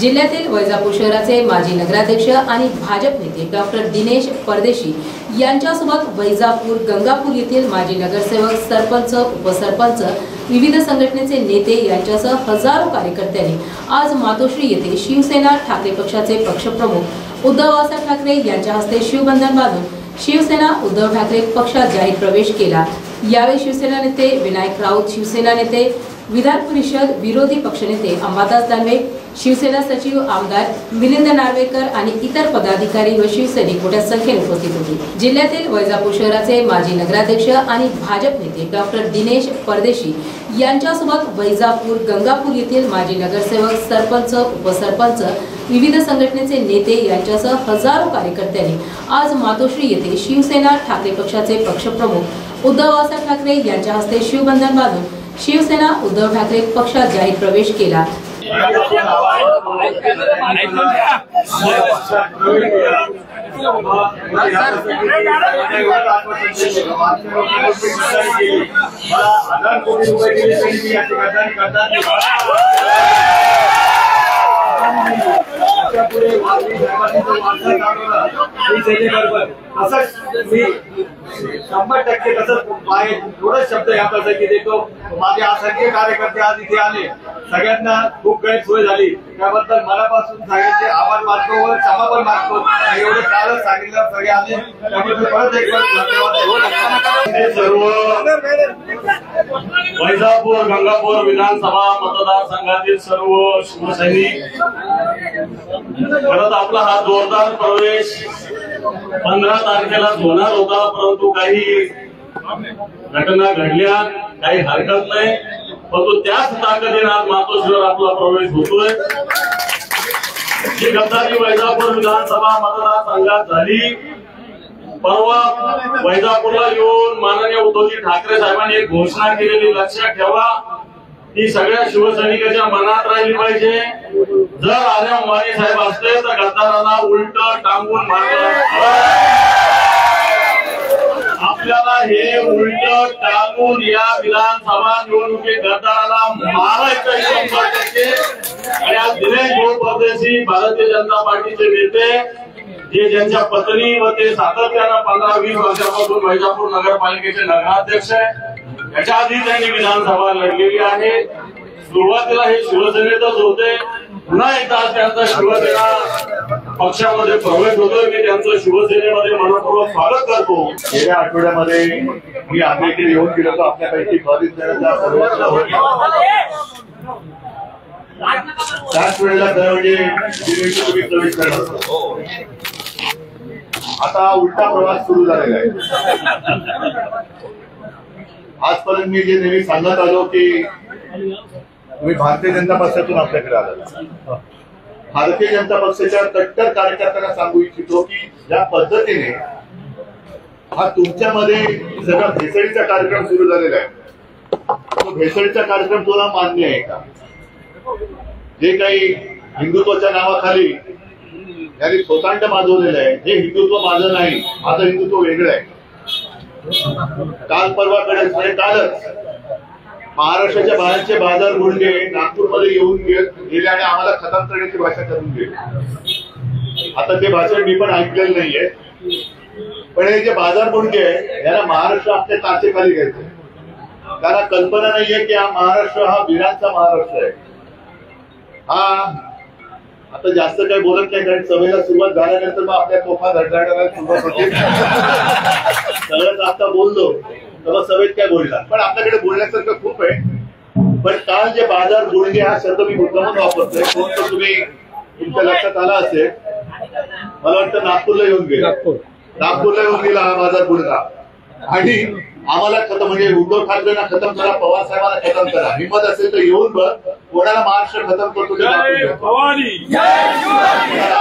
जिल्ह्यातील वैजापूर शहराचे माजी नगराध्यक्ष आणि भाजप नेते डॉक्टर दिनेश परदेशी यांच्यासोबत वैजापूर गंगापूर येथील माजी नगरसेवक सरपंच उपसरपंच विविध संघटनेचे नेते यांच्यासह हजारो कार्यकर्त्यांनी आज मातोश्री येथे शिवसेना ठाकरे पक्षाचे पक्षप्रमुख उद्धव बाळासाहेब ठाकरे यांच्या हस्ते शिवबंधन बांधून शिवसेना उद्धव ठाकरे पक्षात जाहीर प्रवेश केला. यावेळी शिवसेना नेते विनायक राऊत शिवसेना नेते विधान परिषद विरोधी पक्षनेते अंबादास दानवे शिवसेना सचिव आमदार मिलिंद नार्वेकर आणि इतर पदाधिकारी व शिवसैनिक मोठ्या संख्येने उपस्थित होते. जिल्ह्यातील वैजापूर शहराचे माजी नगराध्यक्ष आणि भाजप नेते डॉक्टर दिनेश परदेशी यांच्यासोबत वैजापूर गंगापूर येथील माजी नगरसेवक सरपंच उपसरपंच विविध संघटनेचे नेते यांच्यासह हजारो कार्यकर्त्यांनी आज मातोश्री येथे शिवसेना ठाकरे पक्षाचे पक्षप्रमुख उद्धव बाळासाहेब ठाकरे यांच्या हस्ते शिवबंधन बांधून शिवसेना उद्धव ठाकरे पक्षात जाहीर प्रवेश केला. आपल्या पुढे तसंच मी शंभर टक्के तसंच माझे थोडंच शब्द या प्रसंगी देतो. माझे असंख्य कार्यकर्ते आज इथे आले. सगळ्यांना खूप गैरसोय झाली. त्याबद्दल मनापासून सगळ्यांचे आभार मानतो व क्षमा पण मानतो एवढं कालच सांगितलं सगळे आले. त्याबद्दल परत एक सर्व वैजापूर गंगापूर विधानसभा मतदारसंघातील सर्व शिवसैनिक परत आपला हा जोरदार प्रवेश पंधरा तारखेला होणार होता परंतु काही घटना घडल्या. काही हरकत नाही. परंतु त्याच ताकदीने आज मातोश्रीवर आपला प्रवेश होतोय. जी गद्दारी वैजापूर विधानसभा मतदारसंघात झाली परवा वैजापूरला येऊन माननीय उद्धवजी ठाकरे साहेबांनी एक घोषणा केलेली लक्षात ठेवा. ती सगळ्या शिवसैनिकाच्या मनात राहिली पाहिजे. जर आर्या माने साहेब असते तर गद्दाराला उलट टांगून मारलं. आपल्याला हे उलट टांगून या विधानसभा निवडणुकीत गद्दाराला मारायचं शंभर टक्के. आणि आज दिनेश भाऊ परदेशी भारतीय जनता पार्टीचे नेते जे ज्यांच्या पत्नी व ते सातत्यानं पंधरा वीस वर्षापासून वैजापूर नगरपालिकेचे नगराध्यक्ष आहे. याच्या आधी त्यांनी विधानसभा लढलेली आहे. सुरुवातीला हे शिवसेनेतच होते. पुन्हा एकदा त्यांचा शिवसेना पक्षामध्ये प्रवेश होतोय मी त्यांचं शिवसेनेमध्ये मनपूर्वक स्वागत करतो. गेल्या आठवड्यामध्ये मी आपल्या येऊन गेलो होतो आपल्यापैकी बावीस त्याच वेळेला दरवेळी तुम्ही प्रवेश करणार आता उलटा प्रवास सुरू झालेला आहे. आजपर्यंत मी जे नेहमी सांगत आलो की तुम्ही भारतीय जनता पक्षातून आपल्याकडे आला भारतीय जनता पक्षाच्या कट्टर कार्यकर्त्यांना सांगू इच्छितो की ज्या पद्धतीने हा तुमच्यामध्ये सगळा भेसळीचा कार्यक्रम सुरू झालेला आहे. तो भेसळीचा कार्यक्रम तुला मान्य आहे का? जे काही हिंदुत्वाच्या नावाखाली त्यांनी स्वतंत्र माजवलेलं आहे हे हिंदुत्व माझं नाही माझं हिंदुत्व वेगळं आहे. काल परवाकडे म्हणजे कालच. महाराष्ट्राच्या बाहेरचे बाजार गुंडे नागपूरमध्ये येऊन गेले आणि आम्हाला खतम करण्याची भाषा करून गेली आता ते भाषण मी पण ऐकलेलं नाहीये. पण हे जे बाजार गुंडे आहे याला महाराष्ट्र आपल्या तासेखाली घ्यायचं त्यांना कल्पना नाहीये की हा महाराष्ट्र हा वीरांचा महाराष्ट्र आहे. हा आता जास्त काही बोलत नाही कारण सभेला सुरुवात झाल्यानंतर मग आपल्या तोफा धडधडायला सुरुवात होते. सगळंच आता बोललो. तेव्हा सभेत काय बोलणार पण आपल्याकडे बोलण्यासारखं खूप आहे. पण काल जे बाजार गुडघे हा शब्द मी मुद्दामून वापरतोय. कोण तर तुम्ही तुमच्या लक्षात आला असेल. मला वाटतं नागपूरला येऊन गेला. नागपूरला येऊन गेला हा बाजार गुडघा आणि आम्हाला खतम म्हणजे उद्धव ठाकरेंना खतम करा पवार साहेबांना खतम करा. हिंमत असेल तर येऊन बघ. कोणाला महाराष्ट्र खतम करतो.